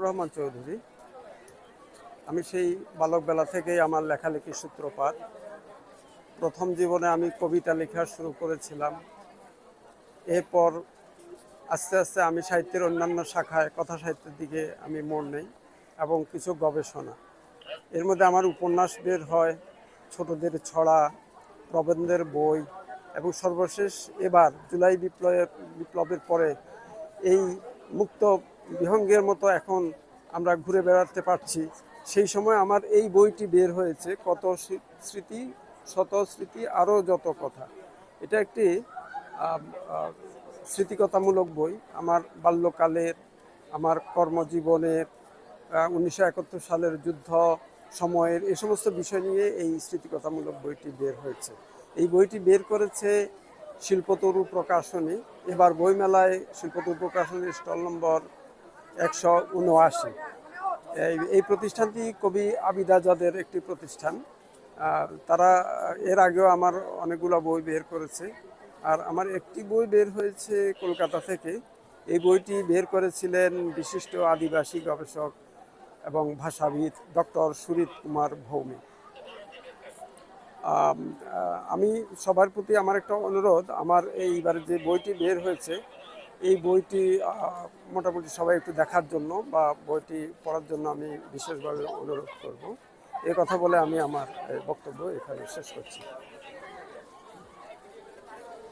শরীফুর রহমান চৌধুরী। আমি সেই বালকবেলা থেকেই আমার লেখালেখির সূত্রপাত। প্রথম জীবনে আমি কবিতা লেখা শুরু করেছিলাম। এরপর আস্তে আস্তে আমি সাহিত্যের অন্যান্য শাখায় কথা সাহিত্যের দিকে আমি মন নেই এবং কিছু গবেষণা। এর মধ্যে আমার উপন্যাস বের হয়, ছোটদের ছড়া প্রবন্ধের বই এবং সর্বশেষ এবার জুলাই বিপ্লবের বিপ্লবের পরে এই মুক্ত বিহঙ্গের মতো এখন আমরা ঘুরে বেড়াতে পারছি। সেই সময় আমার এই বইটি বের হয়েছে, কত স্মৃতি, শত স্মৃতি, আরও যত কথা। এটা একটি স্মৃতিকতামূলক বই। আমার বাল্যকালের, আমার কর্মজীবনের উনিশশো একাত্তর সালের যুদ্ধ সময়ের, এ সমস্ত বিষয় নিয়ে এই স্মৃতিকতামূলক বইটি বের হয়েছে। এই বইটি বের করেছে শিল্পতরু প্রকাশনী। এবার বইমেলায় শিল্পতরু প্রকাশনীর স্টল নম্বর একশো উনআশি। এই প্রতিষ্ঠানটি কবি আবিদ আজাদের একটি প্রতিষ্ঠান। তারা, এর আগেও আমার অনেকগুলো বই বের করেছে। আর আমার একটি বই বের হয়েছে কলকাতা থেকে। এই বইটি বের করেছিলেন বিশিষ্ট আদিবাসী গবেষক এবং ভাষাবিদ ডক্টর সুরিত কুমার ভৌমিক আমি সবার প্রতি আমার একটা অনুরোধ, আমার এইবার যে বইটি বের হয়েছে এই বইটি মোটামুটি সবাই একটু দেখার জন্য বা বইটি পড়ার জন্য আমি বিশেষভাবে অনুরোধ করব। এ কথা বলে আমি আমার বক্তব্য এখানে শেষ করছি।